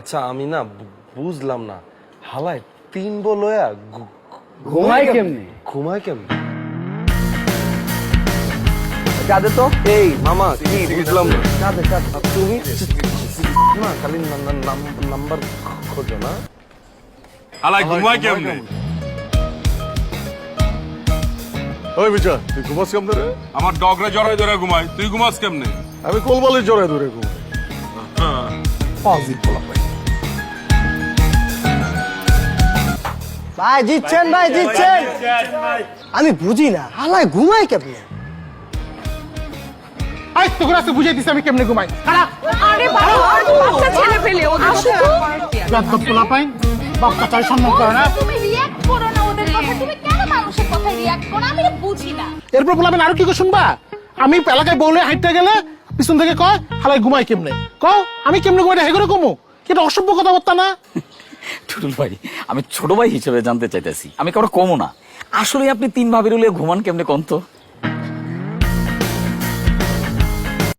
আচ্ছা আমি না বুঝলাম না। হালায় তিন বলয়া ঘুমাই কেমনে? ঘুমায় কেমন? কাঁদে তো? এই মামা কি বুঝলাম না। কাঁদে কাঁদে। তুমি? না খালি নাম্বার খোঁজো না। আলাই ঘুমায় কেমনে? ওই বিচার তুই ঘুমাস কেমনে আমার ডগরে জড়াই ধরে ঘুমায়। তুই ঘুমাস কেমনে? আমি কোলবালি জড়াই ধরে ঘুমাই। পোলা পাই ভাই জিতছেন ভাই জিতছেন আমি বুঝি না হালায় ঘুমাই কেমনে আই তোকে রাস্তা বুঝাই দিছি আমি কেমনে ঘুমাই খারাপ আরে বাবা বাচ্চা ছেলে পেলে ওদের পোলা পাই বাপটা তাই সম্মান করে না তুমি রিয়াক্ট করো না ওদের কথা তুমি কেন মানুষের কথায় রিয়াক্ট করো আমি বুঝি না এরপর আরও কি শুনবা আমি এলাকায় বউলে হাইটতে গেলে পিছন থেকে কয় হালাই ঘুমাই কেমনে? কও, আমি কেমনে ঘুমাই হেগরে কমু কিন্তু অসভ্য কথাবার্তা না? টুটুল ভাই, আমি ছোট ভাই হিসেবে জানতে চাইতেছি। আমি কারও কমো না। আসলে আপনি তিন ভাবির ঘুমান কেমনে কন্ত?